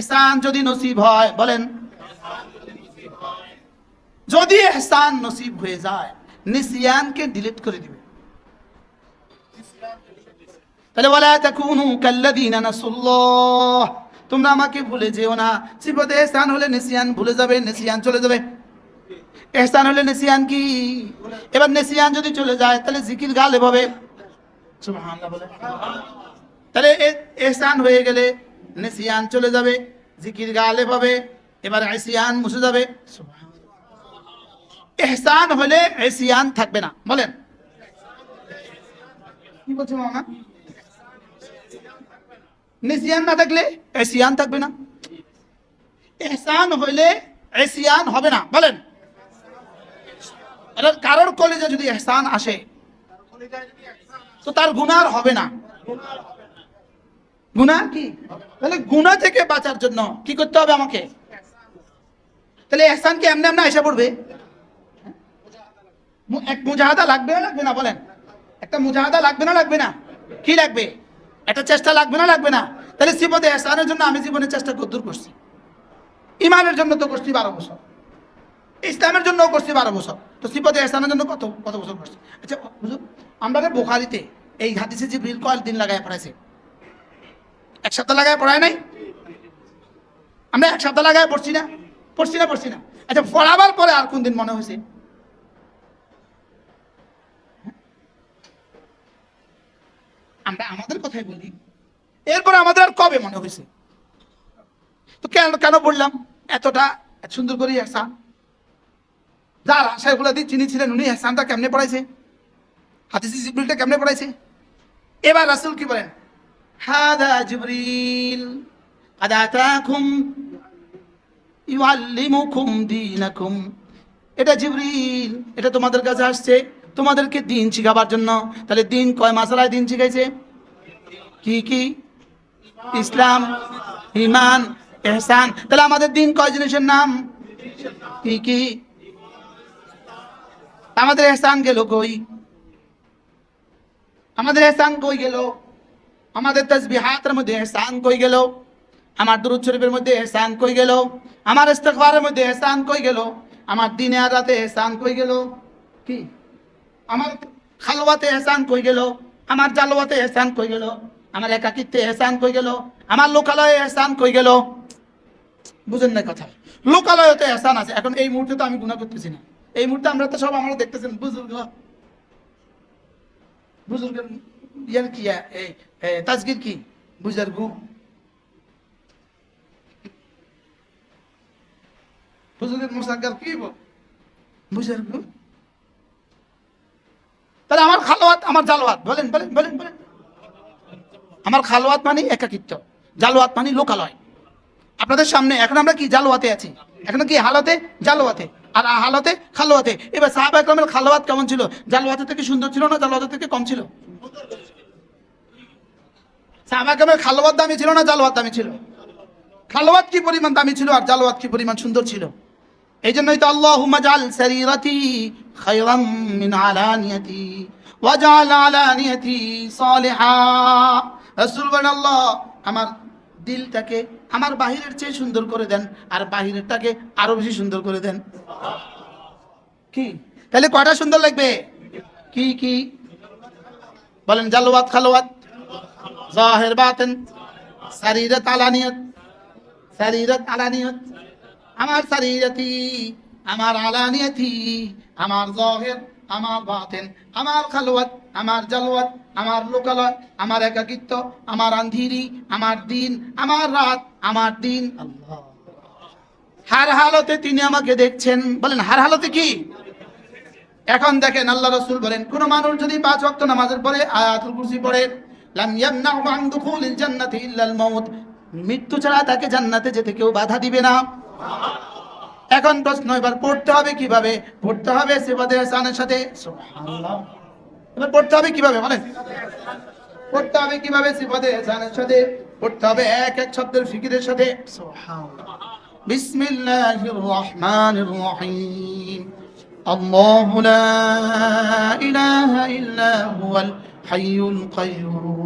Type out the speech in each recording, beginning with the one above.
এহসান যদি নসিব হয়, বলেন। যদি এহসান নসিব হয়ে যায়, নিসিয়ানকে ডিলিট করে দিবে। তাহলে বলা তাকুনু কাল্লাযীনা নাসুল্লাহ। তোমরা আমাকে ভুলে যেও না। সিফতে এহসান হলে নিসিয়ান ভুলে যাবে, নিসিয়ান চলে যাবে। এহসান হলে নিসিয়ান কি? এবার নিসিয়ান যদি চলে যায়, তাহলে জিকির গালে বলে। তাহলে এহসান হয়ে গেলে নিসিয়ান চলে যাবে, জিকির গালে হবে এবার এসিয়ান মুছে যাবে। এহসান হলে এসিয়ান থাকবে না, বলেন। কি মামা? না থাকলে এসিয়ান থাকবে না। এহসান হইলে এসিয়ান হবে না, বলেন। কারোর কলেজে যদি এহসান আসে, তো তার গুনার হবে না। গুনাহ কি? তাহলে গুনাহ থেকে বাঁচার জন্য কি করতে হবে আমাকে? তাহলে এহসান কি এমনি এমনি এসে পড়বে? এক মুজাহাদা লাগবে না লাগবে না, বলেন। একটা মুজাহাদা লাগবে না লাগবে না? কি লাগবে? একটা চেষ্টা লাগবে না লাগবে না? তাহলে সিপদে এহসানের জন্য আমি জীবনে চেষ্টা কদ্দূর করছি। ইমানের জন্য তো করছি বারো বছর। ইসলামের জন্য করছি বারো বছর। তো সিপদে এহসানের জন্য কত কত বছর করছি? আচ্ছা বুঝুন আমরা বোখারিতে এই হাদিসে জিবরিল কয়েক দিন লাগায় পড়াইছে? এক সপ্তাহ লাগায় পড়ায় নাই? আমরা এক সপ্তাহ লাগায় পড়ছি না। পড়ছি না পড়ছি না। আচ্ছা পড়াবার পরে আর কোন দিন মনে হয়েছে? আমরা আমাদের কথাই বলি। এরপরে আমাদের আর কবে মনে হয়েছে? তো কেন কেন বললাম? এতটা এত সুন্দর করে এহসান। যার আশাগুলো দিয়ে চিনি ছিলেন উনি এহসানটা কেমনে পড়াইছে? হাতিসি জিবরিলটা কেমনে পড়াইছে? এবার রাসুল কি বলেন? হাদা জিবরিল قد আতাকুম ইউআল্লিমুকুম দীনাকুম এটা জিবরিল, এটা তোমাদের কাছে আসছে। তোমাদেরকে দিন শিখাবার জন্য। তাহলে দিন কয় মাসালায় দিন শিখাইছে? কি কি? ইসলাম ইমান এহসান। তাহলে আমাদের দিন কয় জিনিসের নাম? কি কি? আমাদের এহসান গেল কই? আমাদের এহসান কই গেল? আমাদের তসবিহাতের মধ্যে এহসান কই গেল? আমার দুরুদ শরীফের মধ্যে এহসান কই গেল? আমার ইস্তেগফারের মধ্যে এহসান কই গেল? আমার দিনে আর রাতে এহসান কই গেল? কি? আমার খালওয়াতে এহসান কই গেল? আমার জালওয়াতে এহসান কই গেল? আমার একাকিত্বে এহসান কই গেল? আমার লোকালয়ে এহসান কই গেল? বুঝেন না কথা। লোকালয়তে এহসান আছে। এখন এই মুহূর্তে তো আমি গুণা করতেছি না। এই মুহূর্তে আমরা তো সব আমরা দেখতেছেন, বুজুর্গ। বুজুর্গের ইয়ার কি তাজগির কি? বুজুর্গ বুজুর্গের মুসাক্কার কি বল বুজুর্গ তাহলে আমার খালোয়াত, আমার জালোয়াত, বলেন বলেন বলেন বলেন। আমার খালোয়াত মানে একাকিত্ব, জালোয়াত মানে লোকালয়। আপনাদের সামনে এখন আমরা কি জালোয়াতে আছি? এখন কি হালতে? জালোয়াতে। আর হালতে? খালোয়াতে। এবার সাহাবা একরামের খালোয়াত কেমন ছিল? জালোয়াতে থেকে সুন্দর ছিল না জালোয়াতে থেকে কম ছিল? সাহাবা একরামের খালোয়াত দামি ছিল না জালোয়াত দামি ছিল? খালোয়াত কি পরিমাণ দামি ছিল আর জালোয়াত কি পরিমাণ সুন্দর ছিল? এই জন্যই তো আল্লাহুম্মা জাল সারিরাতি খায়রাম মিন আলানিয়াতি ওয়াজআল আলানিয়াতি সালিহা। রাসূল বলেন, আল্লাহ, আমার দিলটাকে আমার বাহিরের চেয়ে সুন্দর করে দেন আর বাহিরেরটাকে আরও বেশি সুন্দর করে দেন। কি? তাহলে কয়টা সুন্দর লাগবে? কি কি? বলেন, জালওয়াত, খালওয়াত। জাহির বাতিন সারিরাত তালানিয়ত সারিরাত তালানিয়ত। আমার সারিরাতি আমার আলানিয়াতি আমার জহের আমার বাতেন আমার খালওয়াত আমার জালওয়াত আমার লোকালয় আমার একাকিত্ব আমার আন্ধিরি আমার দিন আমার রাত আমার দিন। আল্লাহ। হার হালতে তিনি আমাকে দেখছেন। বলেন হার হালতে কি? এখন দেখেন আল্লাহ রসুল বলেন কোন মানুষ যদি পাঁচ ওয়াক্ত নামাজের পরে আয়াতুল কুরসি পড়ে লাম জান্নাতি মৃত্যু ছাড়া তাকে জান্নাতে যেতে কেউ বাধা দিবে না। এখন প্রশ্ন, এবার পড়তে হবে কীভাবে? পড়তে হবে সেবাদের হাসানের সাথে। এবার পড়তে হবে কীভাবে বলেন? পড়তে হবে কীভাবে সিফাতে হাসানের সাথে? পড়তে হবে এক এক শব্দের ফিকিরের সাথে। সুবহানাল্লাহ। বিসমিল্লাহির রহমানির রহিম। আল্লাহু লা ইলাহা ইল্লা হুয়াল হাইয়ুল কাইয়ুম।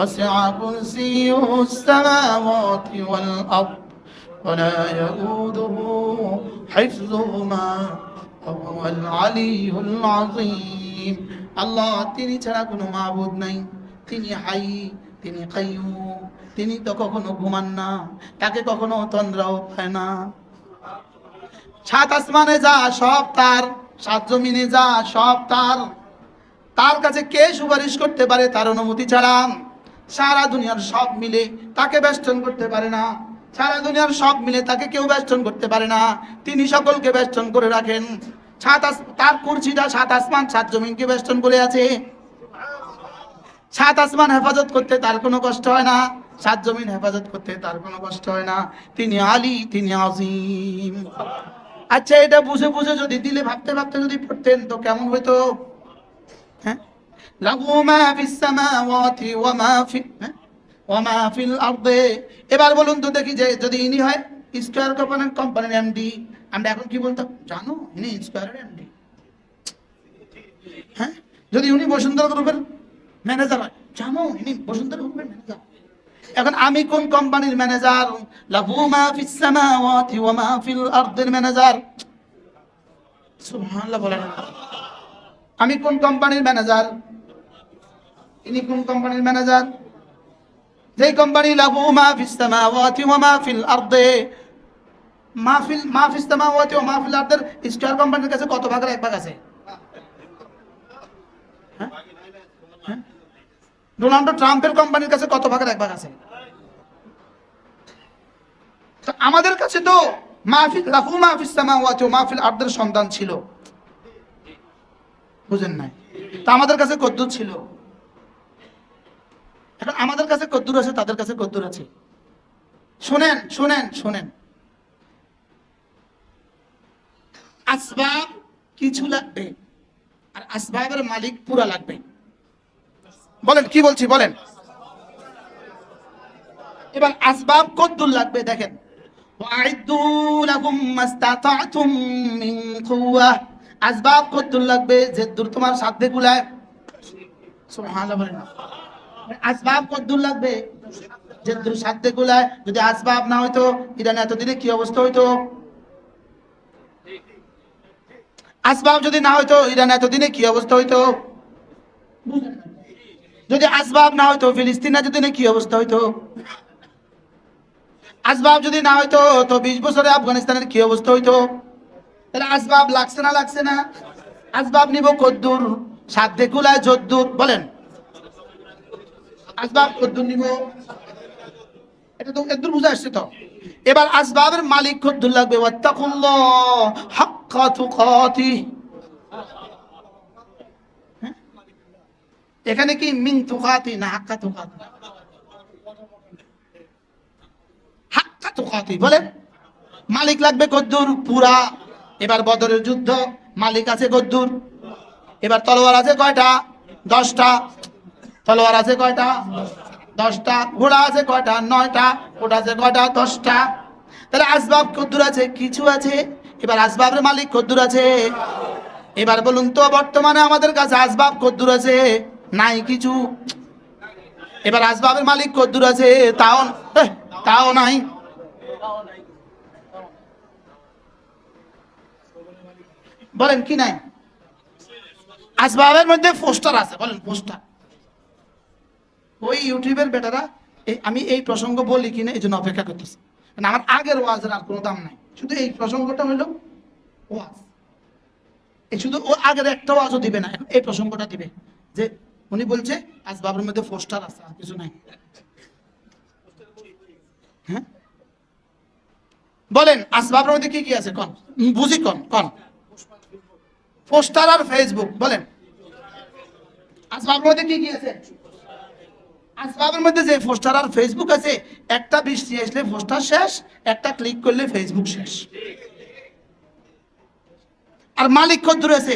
وسع كرسيه السماوات والأرض ولا يؤوده حفظهما وهو العلي العظيم আল্লাহ তিনি ছাড়া কোনো মাবুদ নাই তিনি হাই তিনি কাইয়ুম তিনি তো কখনো ঘুমান না তাকে কখনো তন্দ্রাও পায় না সাত আসমানে যা সব তার সাত জমিনে যা সব তার তার কাছে কে সুপারিশ করতে পারে তার অনুমতি ছাড়া সারা দুনিয়ার সব মিলে তাকে বেষ্টন করতে পারে না। সারা দুনিয়ার সব মিলে তাকে কেউ বেষ্টন করতে পারে না। তিনি সকলকে বেষ্টন করে রাখেন। সাত তার কুর্সিটা সাত আসমান, সাত জমিনকে বেষ্টন করে আছে। সাত আসমান হেফাজত করতে তার কোনো কষ্ট হয় না। সাত জমিন হেফাজত করতে তার কোনো কষ্ট হয় না। তিনি আলী, তিনি আজিম আচ্ছা এটা বুঝে বুঝে যদি দিলে, ভাবতে ভাবতে যদি পড়তেন, তো কেমন হইতো? লাহু মা ফিস সামাওয়াতি ওয়া মা ফি হ্যাঁ? ওয়া মা এবার বলুন তো দেখি যে যদি ইনি হয়, স্কয়ার কোম্পানির কোম্পানির এমডি আমরা এখন কি বলতাম? জানো, ইনি স্কয়ারের এমডি হ্যাঁ? যদি উনি বসুন্ধরা গ্রুপের ম্যানেজার হয়, জানো, ইনি বসুন্ধরা গ্রুপের ম্যানেজার এখন আমি কোন কোম্পানির ম্যানেজার লাহু মা ফিস সামাওয়াতি ওয়া মা ফিল আরদের ম্যানেজার সুবহানাল্লাহ বলেন। আমি কোন কোম্পানির ম্যানেজার ইনি কোন কোম্পানির ম্যানেজার? যেই কোম্পানি লাহু মা ফিস সামাওয়াতি ওয়া মা ফিল আরদে। মা ফিল সামাওয়াতি ওয়া মা ফিল আরদের স্কয়ার কোম্পানির কাছে কত ভাগের এক ভাগ আছে? হ্যাঁ? হ্যাঁ? ডোনাল্ড ট্রাম্পের কোম্পানির কাছে কত ভাগের এক ভাগ আছে? আমাদের কাছে তো মাহফিল লাহু মাহফিস সামাওয়াতি ওয়া মাহফিল আরদের সন্তান ছিল। বুঝেন নাই? তা আমাদের কাছে কদ্দুর ছিল। এখন আমাদের কাছে কদ্দুর আছে, তাদের কাছে কদ্দুর আছে। শোনেন শোনেন শোনেন। আসবাব কিছু লাগবে, আর আসবাবের মালিক পুরা লাগবে। বলেন, কি বলছি, বলেন। এবার আসবাব কদ্দুর লাগবে, দেখেন। আসবাব কদ্দুর লাগবে, যে দূর তোমার সাধ্যে গুলায় আসবাব কদ্দুর লাগবে? যে দূর সাধ্যে গুলায় যদি আসবাব না হইতো, ইরান এতদিনে কি অবস্থা হইতো? আসবাব যদি না হইতো, ইরান এতদিনে কি অবস্থা হইতো? যদি আসবাব না হইতো, ফিলিস্তিন এতদিনে কি অবস্থা হইতো? আসবাব যদি না হইতো, তো বিশ বছরে আফগানিস্তানের কি অবস্থা হইতো? তাহলে আসবাব লাগছে না লাগছে না? আসবাব নিব কদ্দুর, সাধ্যে কুলায় যদ্দুর, বলেন। আসবাব এটা তো একদূর বুঝে আসছে তো। এবার আসবাবের মালিক কদ্দুর লাগবে। হ্যাঁ? এখানে কি মিন তুকাতি না হাক্কা তুকাতি? হাক্কা তুকাতি বলেন। মালিক লাগবে কদ্দুর পুরা। এবার বদরের যুদ্ধ। মালিক আছে গদ্দুর। এবার তলোয়ার আছে কয়টা? দশটা। তলোয়ার আছে কয়টা? দশটা। ঘোড়া আছে কয়টা? নয়টা। ওটা আছে কয়টা? দশটা। তাহলে আসবাব কদ্দুর আছে? কিছু আছে? এবার আসবাবের মালিক কদ্দুর আছে। এবার বলুন তো, বর্তমানে আমাদের কাছে আসবাব কদ্দুর আছে? নাই কিছু। এবার আসবাবের মালিক কদ্দুর আছে? তাও তাও নাই। বলেন, কি নাই? আসবাবের মধ্যে পোস্টার আছে, বলেন, পোস্টার। ওই ইউটিউবের বেটারা আমি এই প্রসঙ্গ বলি কিনা এই জন্য অপেক্ষা করতেছি। মানে আমার আগের ওয়াজের আর কোনো দাম নাই। শুধু এই প্রসঙ্গটা হইল ওয়াজ। এই শুধু ও আগের একটা ওয়াজও দিবে না, এখন এই প্রসঙ্গটা দিবে। যে উনি বলছে আসবাবের মধ্যে পোস্টার আছে, আর কিছু নাই। হ্যাঁ? বলেন আসবাবের মধ্যে কি কি আছে? কন। বুঝি কন কন। পোস্টার আর ফেসবুক, বলেন। আসবাবের মধ্যে কি কি আছে? আসবাবের মধ্যে যে পোস্টার আর ফেসবুক আছে, একটা বৃষ্টি আসলে পোস্টার শেষ, একটা ক্লিক করলে ফেসবুক শেষ। আর মালিক কত দূরে আছে?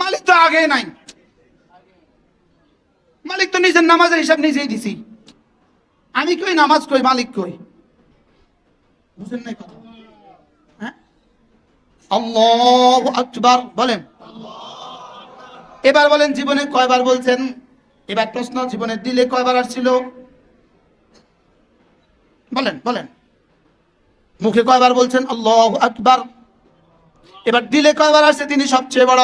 মালিক তো আগে নাই। মালিক তো নিজের নামাজের হিসাব নিজেই দিছি। আমি কই নামাজ কই, মালিক কই? বুঝেন নাই কথা। হ্যাঁ? আল্লাহু আকবার, বলেন। এবার বলেন জীবনে কয়বার বলছেন? এবার প্রশ্ন, জীবনে দিলে কয়বার আসছিল? বলেন বলেন। মুখে কয়বার বলছেন, আল্লাহ আকবার এবার দিলে কয়বার আসছে তিনি সবচেয়ে বড়?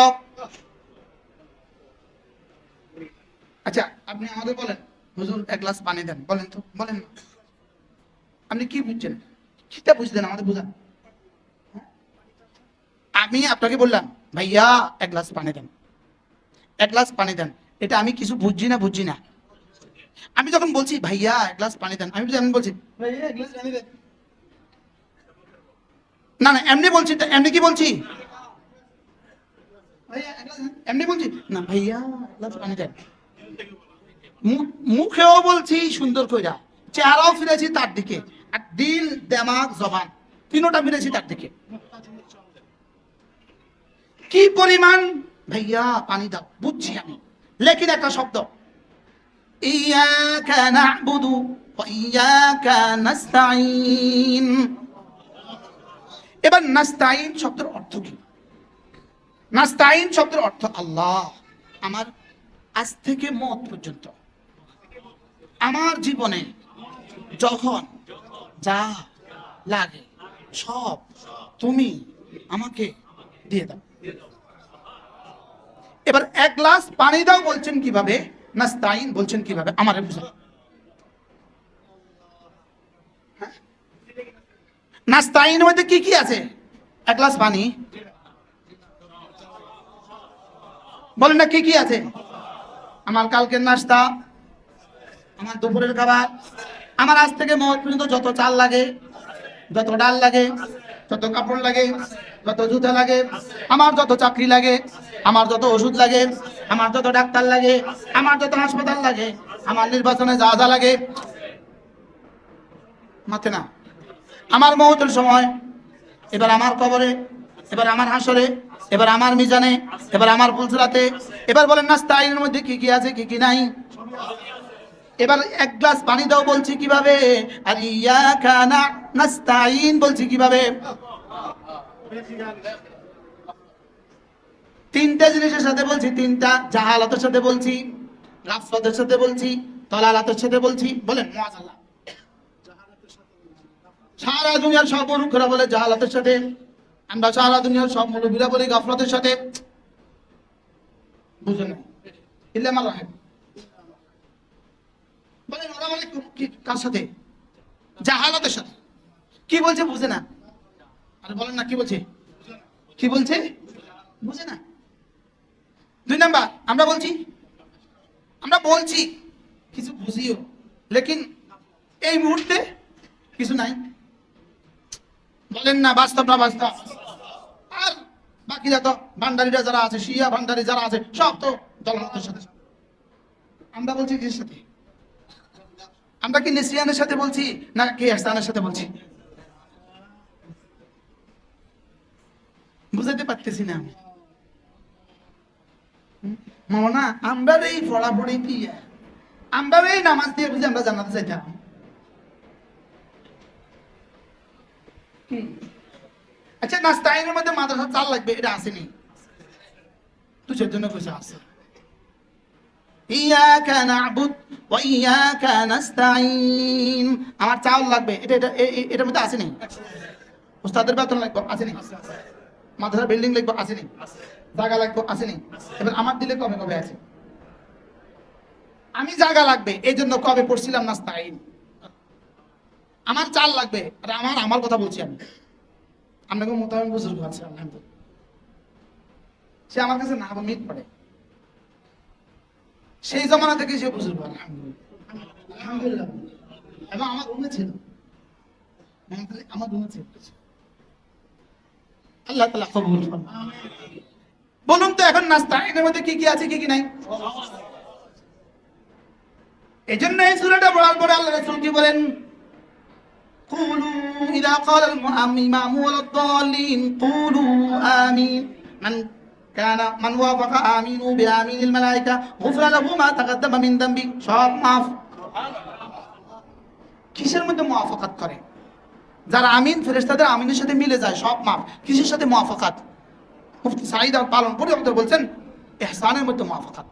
আচ্ছা আপনি আমাদের বলেন। হুজুর, এক গ্লাস পানি দেন। বলেন তো, বলেন না। আপনি কি বুঝছেন? কিটা বুঝলেন আমাদের বুঝান? আমি আপনাকে বললাম, ভাইয়া, এক গ্লাস পানি দেন। এক গ্লাস পানি দেন। এটা আমি কিছু বুঝছি না বুঝছি না। আমি যখন বলছি, ভাইয়া, এক গ্লাস পানি দেন, আমি এমনি বলছি না না, এমনি বলছি, এমনি কি বলছি। এমনি বলছি, না, ভাইয়া পানি দেন। মুখেও বলছি সুন্দর কইরা, চেহারাও ফিরেছি তার দিকে, আর দিল দেমাগ জবান, তিনোটা ফিরেছি তার দিকে। কি পরিমাণ ভাইয়া, পানি দাও। বুঝছি আমি। লেখিন একটা শব্দ। ইয়াকা না'বুদু নাস্তাঈন। এবার নাস্তাইন শব্দের অর্থ কি? নাস্তাইন শব্দের অর্থ আল্লাহ। আমার আজ থেকে মত পর্যন্ত। আমার জীবনে যখন যা লাগে সব তুমি আমাকে দিয়ে দাও। এবার এক গ্লাস পানি দাও বলছেন কীভাবে? না নাস্তাইন বলছেন কীভাবে? আমারে বুঝাও হ্যাঁ? নাস্তাইনের মধ্যে কি কি আছে? এক গ্লাস পানি। বলেন না কি কি আছে? আমার কালকের নাস্তা, আমার দুপুরের খাবার, আমার আজ থেকে মত পর্যন্ত যত চাল লাগে, যত ডাল লাগে যত কাপড় লাগে, যত জুতা লাগে, আমার যত চাকরি লাগে, আমার যত ওষুধ লাগে, আমার যত ডাক্তার লাগে, আমার যত হাসপাতাল লাগে, আমার নির্বাচনে যা যা লাগে, মাথে না। আমার মহতের সময়, এবার আমার কবরে, এবার আমার হাসরে, এবার আমার মিজানে, এবার আমার ফুলসুরাতে, এবার বলেন নাস্তাইনের মধ্যে কি কি আছে, কি কি নাই? এবার এক গ্লাস পানি দাও বলছি কীভাবে? আর ইয়া খানা নাস্তাইন বলছি কীভাবে? তিনটা জিনিসের সাথে বলছি, তিনটা জাহালাতের সাথে বলছি, গাফলতের সাথে বলছি তলালাতের সাথে বলছি, বলেন সারা দুনিয়ার সব মূর্খরা বলে জাহালাতের সাথে, আমরা সারা দুনিয়ার সব মুরব্বীরা বলি গাফলতের সাথে। বুঝলেন না ইল্লা আমার রাহেব। কার সাথে? জাহালাতের সাথে। কি বলছে বুঝে না। আরে বলেন না, কি বলছে? কি বলছে? বুঝে না। দুই নাম্বার, আমরা বলছি আমরা বলছি, কিছু বুঝিও। লেকিন এই মুহূর্তে কিছু নাই। বলেন না, বাস্তব না বাস্তব? আর বাকিরা তো, ভান্ডারিরা যারা আছে, শিয়া ভান্ডারি যারা আছে, সব তো দলমতের সাথে। আমরা বলছি কিসের সাথে? আমরা কি নেসিয়ানের সাথে বলছি, না কে আহসানের সাথে বলছি? বুঝাতে পারতেছি না আমি? মামা আমরা এই কি? আমরা এই নামাজ দিয়ে আমরা জানাতে চাইতাম? আচ্ছা নাস্তাইনের মধ্যে মাদ্রাসা চাল লাগবে, এটা আসেনি। তুষের জন্য কইছে আছে। না'বুদ ওয়া নাস্তাইন আমার চাউল লাগবে। এটা এটা এটার মধ্যে উস্তাদের বেতন লাগবে, আসেনি। মাদ্রাসা বিল্ডিং লাগবে, আসেনি। জায়গা লাগবে, আসেনি। এবার আমার দিলে কবে কবে আছে? আমি জায়গা লাগবে এই জন্য কবে পড়ছিলাম নাস্তাইন আমার চাল লাগবে, আর আমার আমার কথা বলছি আমি। আপনাকে মোতাবেক বুজুর্গ আছে, আলহামদুলিল্লাহ। সে আমার কাছে না মিট পড়ে। সেই জমানা থেকে সে বুজুর্গ আলহামদুলিল্লাহ আলহামদুলিল্লাহ এবং আমার রুমে ছিল আমার রুমে ছিল আল্লাহ তালা কবুল করুন। বলুন তো এখন নাস্তা এর মধ্যে কি কি আছে কি কি নাই এই জন্য এই সুরাটা পড়ার পরে আল্লাহ রাসূল কি বলেন قولوا إذا قال الإمام ولا الضالين قولوا آمين من كان من وافق আমিনু بآمين الملائكة غفر له ما تقدم من দামবি। সব মাফ। কিসের মধ্যে মুয়াফাকাত করে? যারা আমিন, ফেরেশতাদের আমিনের সাথে মিলে যায়, সব মাফ। কিসের সাথে মুয়াফাকাত মুফতি সাঈদ আল পালন পরিবর্তে বলছেন ইহসানের মধ্যে মুয়াফাকাত